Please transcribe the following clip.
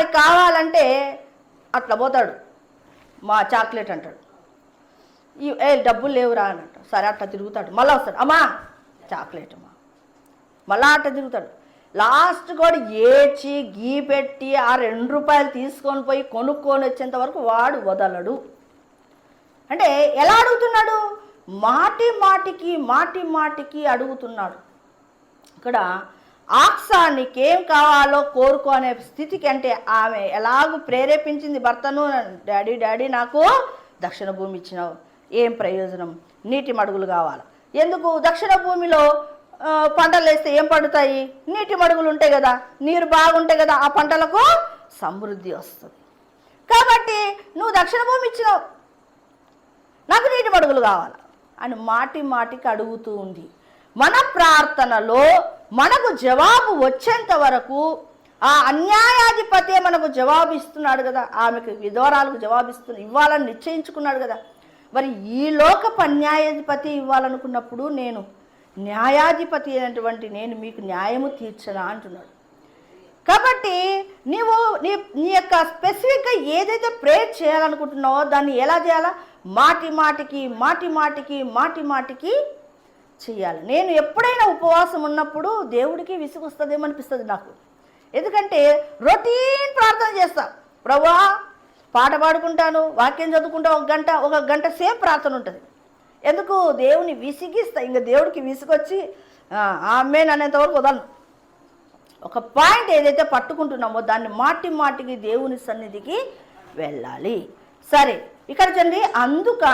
వాడికి కావాలంటే అట్లా పోతాడు. మా చాక్లెట్ అంటాడు. ఈ ఏ డబ్బులు లేవురా అని అంటాడు సరే అట్లా తిరుగుతాడు. మళ్ళీ వస్తాడు. అమ్మా చాక్లెట్ అమ్మా. మళ్ళా అట్లా తిరుగుతాడు. లాస్ట్ కూడా ఏచి గీ పెట్టి ఆ రెండు రూపాయలు తీసుకొని పోయి కొనుక్కొని వచ్చేంత వరకు వాడు వదలడు. అంటే ఎలా అడుగుతున్నాడు? మాటి మాటికి మాటి మాటికి అడుగుతున్నాడు. ఇక్కడ ఆక్సా నీకేం కావాలో కోరుకో అనే స్థితికి అంటే ఆమె ఎలాగూ ప్రేరేపించింది భర్తను డాడీ డాడీ నాకు దక్షిణ భూమి ఇచ్చినావు. ఏం ప్రయోజనం? నీటి మడుగులు కావాలి? ఎందుకు? దక్షిణ భూమిలో పంటలు వేస్తే ఏం పండుతాయి? నీటి మడుగులు ఉంటాయి కదా నీరు బాగుంటాయి కదా ఆ పంటలకు సమృద్ధి వస్తుంది. కాబట్టి నువ్వు దక్షిణ భూమి ఇచ్చినావు. నాకు నీటి మడుగులు కావాలి? అని మాటి మాటికి అడుగుతూ ఉంది. మన ప్రార్థనలో మనకు జవాబు వచ్చేంత వరకు ఆ అన్యాయాధిపతే మనకు జవాబు ఇస్తున్నాడు కదా. ఆమెకు విధవరాలకు జవాబు ఇస్తు ఇవ్వాలని నిశ్చయించుకున్నాడు కదా. మరి ఈ లోకపు అన్యాయాధిపతి ఇవ్వాలనుకున్నప్పుడు నేను న్యాయాధిపతి అయినటువంటి నేను మీకు న్యాయము తీర్చనా అంటున్నాడు. కాబట్టి నీవు నీ నీ యొక్క స్పెసిఫిక్గా ఏదైతే ప్రేయర్ చేయాలనుకుంటున్నావో దాన్ని ఎలా చేయాలా? మాటి మాటికి మాటి మాటికి మాటి మాటికి చేయాలి. నేను ఎప్పుడైనా ఉపవాసం ఉన్నప్పుడు దేవుడికి విసుగొస్తుందేమో అనిపిస్తుంది నాకు. ఎందుకంటే రొటీన్ ప్రార్థన చేస్తా. ప్రభా పాట పాడుకుంటాను వాక్యం చదువుకుంటా ఒక గంట ఒక గంట సేపు ప్రార్థన ఉంటుంది. ఎందుకు? దేవుని విసిగిస్తా. ఇంకా దేవుడికి విసుగొచ్చి ఆమె అనేంతవరకు వదలను. ఒక పాయింట్ ఏదైతే పట్టుకుంటున్నామో దాన్ని మాటి మాటికి దేవుని సన్నిధికి వెళ్ళాలి. సరే ఇక్కడ చూడండి. అందుక